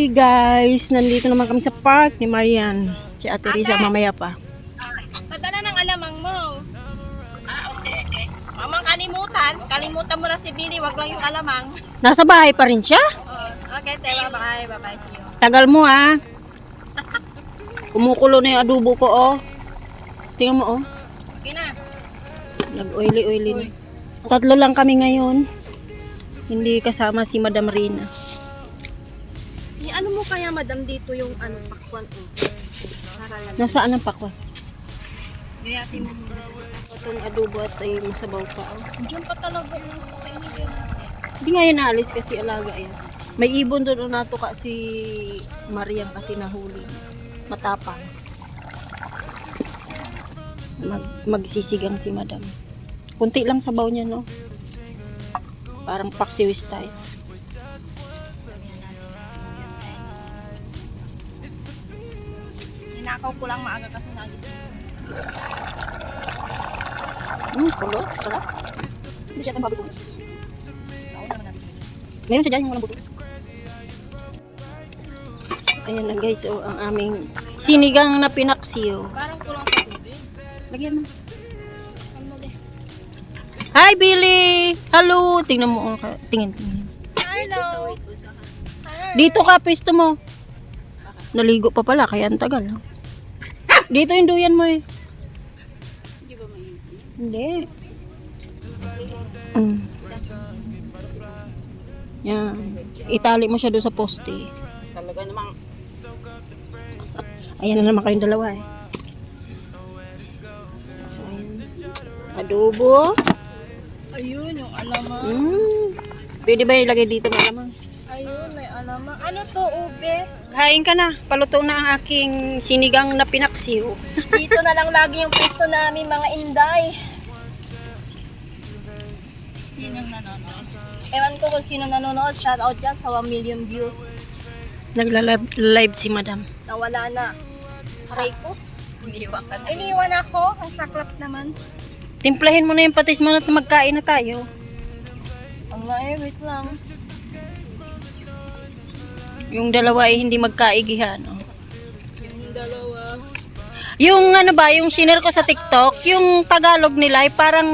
Hi guys! Nandito naman kami sa park ni Marian. Si Ate Risa mamaya pa. Padala ng alamang mo. Ah, okay, okay. Mamang kalimutan. Kalimutan mo na si Billy. Wag lang yung alamang. Nasa bahay pa rin siya? Oh, okay, te. Bye-bye. Bye-bye. You. Tagal mo ah. Kumukulo na yung adobo ko oh. Tingnan mo oh. Okay na. Nag-oily-oily na. Tatlo lang kami ngayon. Hindi kasama si Madam Rina. Eh, ano mo kaya, madam, dito yung ano, pakwan? Para lang. Nasaan ang pakwan? Gayatin mo muna. Itong adobo at ay masabaw pa. Oh. Diyan pa talaga yung natin. Hindi nga yan naalis kasi alaga yan. May ibon doon na natuka si Mariam kasi nahuli. Matapang. Mag, magsisigang si madam. Kunti lang sabaw niya, no? Parang paksiwis tayo. Ninakaw ko lang maaga kasi nagising. Hmm, pulo. Sarap. Hindi siya. Ako naman natin. Meron siya dyan yung walang buto. Ayan lang guys, oh, ang aming sinigang na pinaksiyo. Parang kulang sa tubig. Lagyan mo. Hi, Billy! Hello! Tingnan mo. ka- Tingin, tingin. Hello. Dito ka, pwesto mo. Naligo pa pala, kaya ang tagal. oh. Dito yung duyan mo eh. Hindi ba may Hindi. Mm. Yan. Itali mo siya doon sa poste. Talaga namang Ayan na naman kayong dalawa eh. So, ayan. Adobo. Ayun, yung alamang. Mm. Pwede ba ilagay dito malamang? Ayun, may alamang. Ano to, ube? Kain ka na. Paluto na ang aking sinigang na pinaksiw. Dito na lang lagi yung pwesto namin, mga inday. Sinong nanonood? Ewan ko kung sino nanonood. Shout out dyan sa 1 million views. Nagla-live si madam. Nawala na. Aray ko. Iniwan ka Iniwan ako. Ang saklap naman. Timplahin mo na yung patis mo na magkain na tayo. Ang eh, wait lang. Yung dalawa ay hindi magkaigihan. Oh. Yung dalawa. Yung ano ba, yung shiner ko sa TikTok, yung Tagalog nila ay parang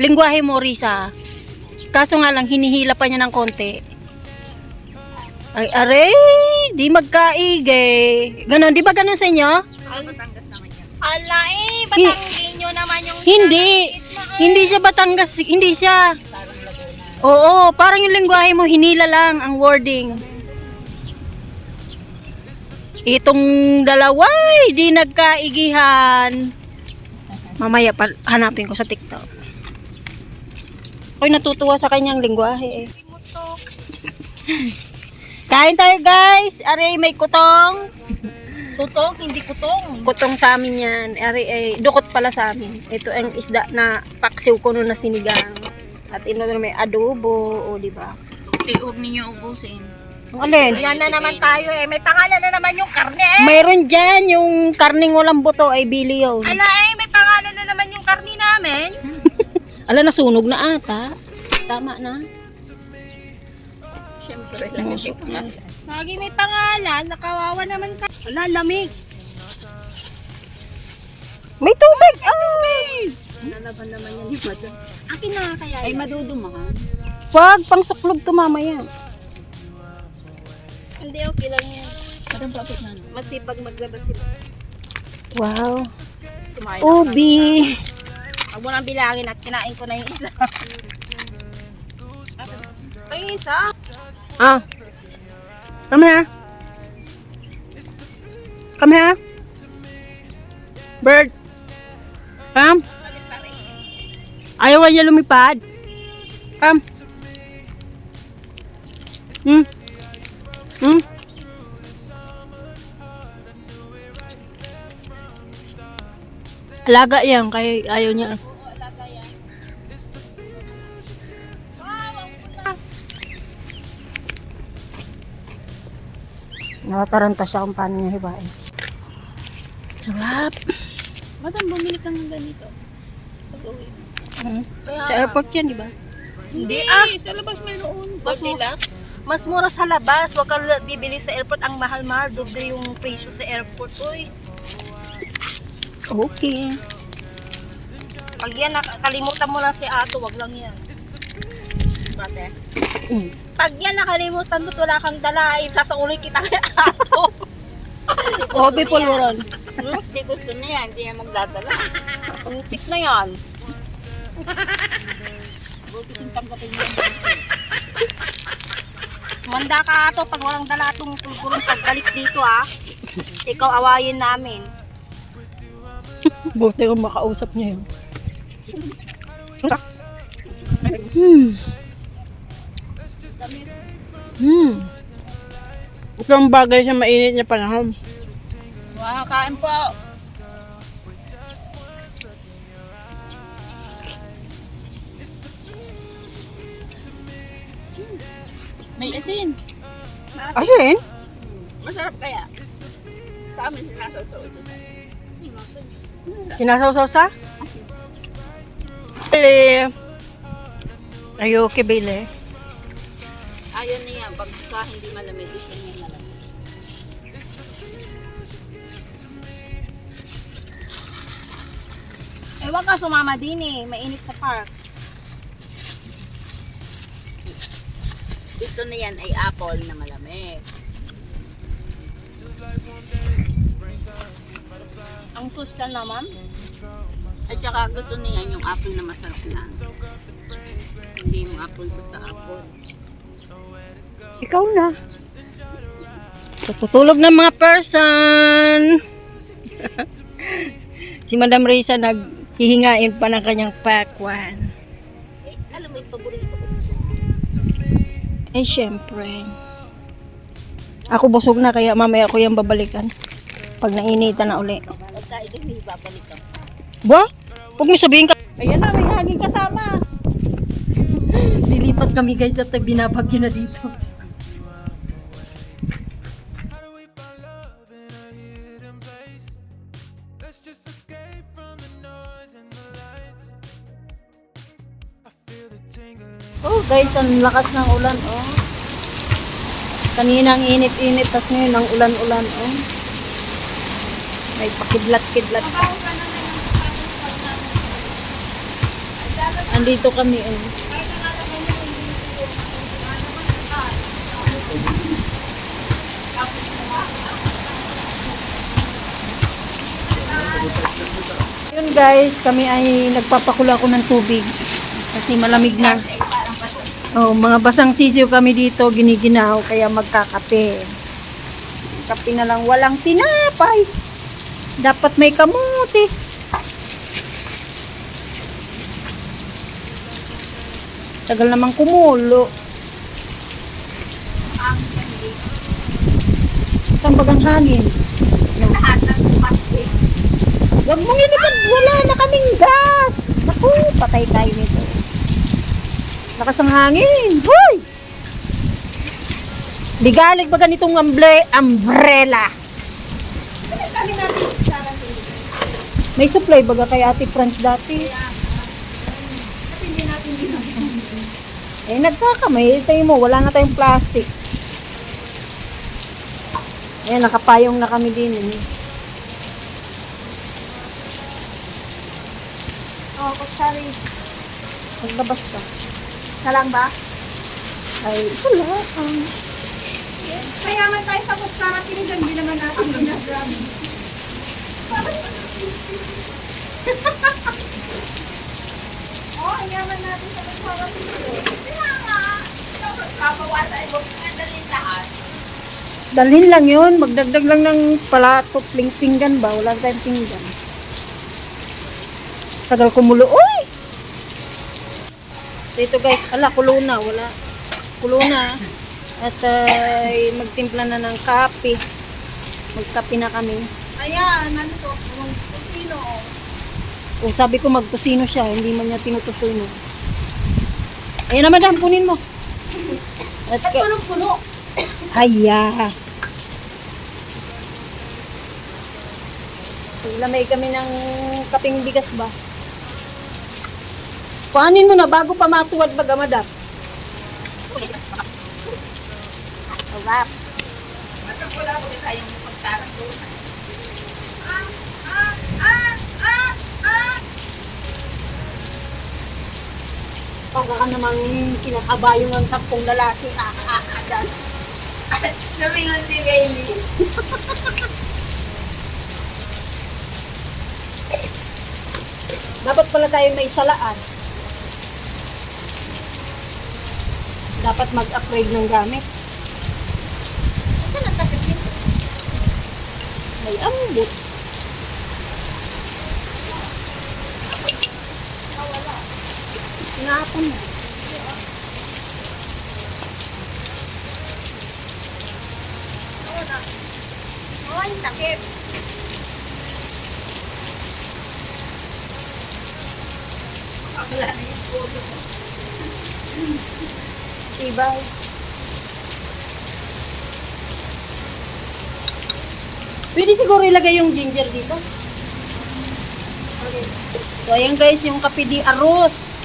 lingwahe mo, Risa. Kaso nga lang, hinihila pa niya ng konti. Ay, aray, di magkaigi. Ganon, di ba ganon sa inyo? Batangas naman yan. Ala eh, Batanggenyo naman yung Hindi. Hindi siya Batangas, hindi siya. Oo, parang yung lingwahe mo, hinila lang ang wording. Itong dalawa, ay, di nagkaigihan. Mamaya pa, hanapin ko sa TikTok. Ako'y natutuwa sa kanyang lingwahe eh. Kain tayo guys! Aray, may kutong. Tutok, hindi kutong. Kutong sa amin yan. Aray, ay, dukot pala sa amin. Ito ang isda na paksiw ko noon na sinigang. At ino na may adobo, o di ba? Okay, huwag ninyo ubusin. Alin? Yan na naman tayo eh. May pangalan na naman yung karne eh. Mayroon dyan, yung karning walang buto ay bili yun. Ala eh, may pangalan na naman yung karne namin. Ala, nasunog na ata. Tama na. Siyempre, Musok na. Lagi may pangalan, nakawawa naman ka. Ala, lamig. May tubig! Ah! Nalaban naman yan ni Madam. Akin na kaya Ay, madudumahan. Wag, pang suklog to mamaya. Hindi, okay lang yan. Madam, bakit na? Masipag maglabas sila. Wow. Kumain Ubi. Huwag mo nang bilangin at kinain ko na yung isa. Ay, isa? Ah. Come here. Come here. Bird. Come. Ayaw niya lumipad. Come. Hmm. Hmm. Alaga yan, kaya ayaw niya. Nakataranta siya kung paano niya hiwain. Sarap. Madam, bumili ka ng ganito. Pag-uwi. Mm. Sa airport yan, di ba? Hindi, ah. Sa labas mayroon. Goldilocks? Mas mura sa labas. Huwag ka bibili sa airport. Ang mahal-mahal. Doble yung presyo sa airport. Uy. Okay. Pag yan, nakalimutan mo lang si Ato, wag lang yan. Bate? Mm. Pag yan nakalimutan mo, wala kang dala, ay sasaulay kita kay Ato. Obi pulburon. Hindi gusto niya, hindi yan magdadala. Untik na yan. Manda ka Ato, pag walang dala itong pulburon, pagbalik dito ha. Ikaw awayin namin. Buti kung makausap niya yun. Hmm. Hmm. Isang bagay sa mainit na panahon. Wow, kain po. May asin. Asin? Masarap kaya. Sa amin sinasawsaw ito. Sinasawsaw sa? Bili. Ayo, kibili. Ayaw niya, pagka hindi malamig, gusto niya malamig. Eh, wag ka sumama din eh. Mainit sa park. Gusto na yan ay apple na malamig. Ang susta naman. At saka gusto niya yung apple na masarap na. Hindi yung apple basta apple. Ikaw na. Tutulog ng mga person. si Madam Risa naghihingain pa ng kanyang pakwan. Eh, alam mo yung paborito. Eh, syempre. Ako busog na kaya mamaya ko yung babalikan. Pag nainitan na uli. Pagka ito may babalik ka. Ba? Huwag mo sabihin ka. Ayan na, may hangin kasama. Lilipat kami guys at binabagyo na dito. Oh guys, ang lakas ng ulan oh. Kanina ang init-init, tas ngayon ang ulan-ulan oh. May pakidlat-kidlat pa. Andito kami oh. Yun guys, kami ay nagpapakula ko ng tubig. Kasi malamig na. Oh, mga basang sisiw kami dito, giniginaw, kaya magkakape. Kape na lang, walang tinapay. Dapat may kamuti. Tagal namang kumulo. Saan bagang hangin? Huwag mong ilipad, wala na kaming gas. Naku, patay tayo nito. Lakas ang hangin. Hoy! Bigalig ba ganitong umbre umbrella? May supply baga kay Ate Franz dati. Eh, nagkakamay. Tayo mo, wala na tayong plastic. Ayan, nakapayong na kami din. Eh. Oh, kutsari. Maglabas ka. Salang ba? Ay, isa lang. Kaya man tayo sa kutsara, tinigan din naman natin ginagrab. oh, yaman natin sa kutsara. Kaya nga. Kapawasa, ibang pinadalin lahat. Dalhin lang yun. Magdagdag lang ng palatot, ling pinggan ba? Wala tayong pinggan. Tagal kumulo. Uy! So ito guys, ala, kulo na. Wala. Kulo na. At ay magtimpla na ng kape. Magkape na kami. Ayan, ano to? Yung kusino. O sabi ko magtusino siya, hindi man niya tinutusino. Ayun na madam, kunin mo. At At ka- punong-puno. Haya. Lamay kami ng kaping bigas ba? Kuhanin mo na bago pa matuwad bagamada. Sarap. Matang wala ko din tayong pagtarang doon. Para ka namang kinakabayo ng sampung lalaki. Ah, ah, ah, ah si Bailey. Dapat pala tayo may salaan. dapat mag-upgrade ng gamit. Saan ang tapos nito? Ay, ambot. Hinahapon na. Oh, ang takip. Wala na yung photo. Ibay. Pwede siguro ilagay yung ginger dito. So, ayan guys, yung kape di arroz.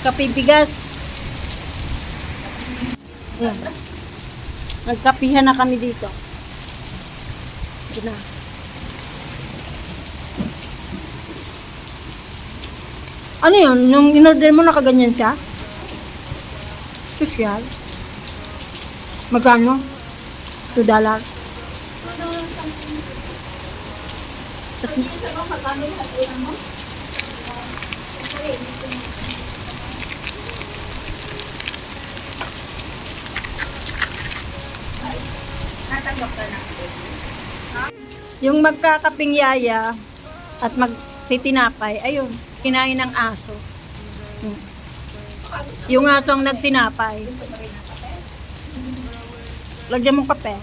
Kape bigas. Ayan. Nagkapihan na kami dito. Ito na. Ano yun? Nung in-order mo, nakaganyan siya? Social. Magkano? 2 dollar. Yung magkakaping yaya at magtitinapay, ayun, kinain ng aso. Hmm. Yung aso ang nagtinapay. Lagyan mong kape.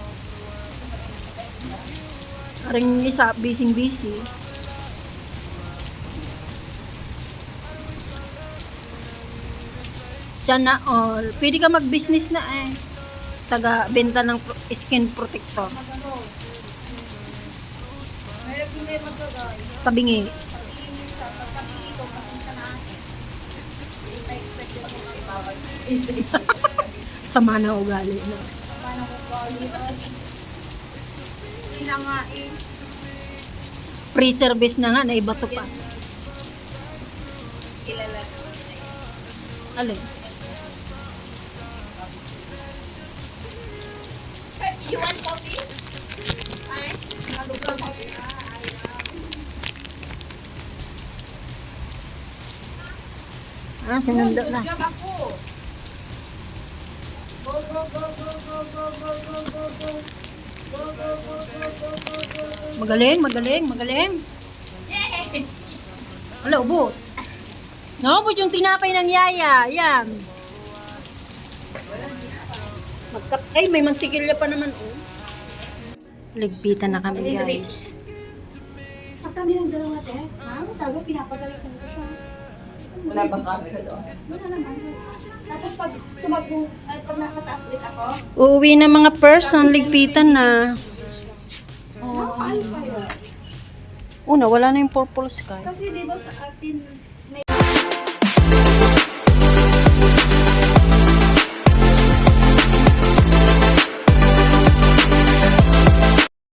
Ring isa, busy-busy. Sana all. Pwede ka mag-business na eh. Taga benta ng skin protector. Tabingi. Sama na ugali na. Sinangain. Free service na nga, naiba to pa. Kilala. Alin? You want coffee? Ay, malugaw coffee. Ah, sinundo na. Job ako. Magaling, magaling, magaling. Wala, ubos. Naubos yung tinapay ng yaya. Yan. Magkap Ay, may mantikilya pa naman. Oh. Ligpitan na kami, guys. Ang kami ng dalawa, te. Ha? Talaga pinapagaling ko siya. Wala bang camera doon? Wala naman. Tapos pag tumago, ay pag nasa taas ulit ako, Uuwi na mga person, ligpitan na. oh, paano kaya? Una, wala na yung purple sky. Kasi di ba sa atin,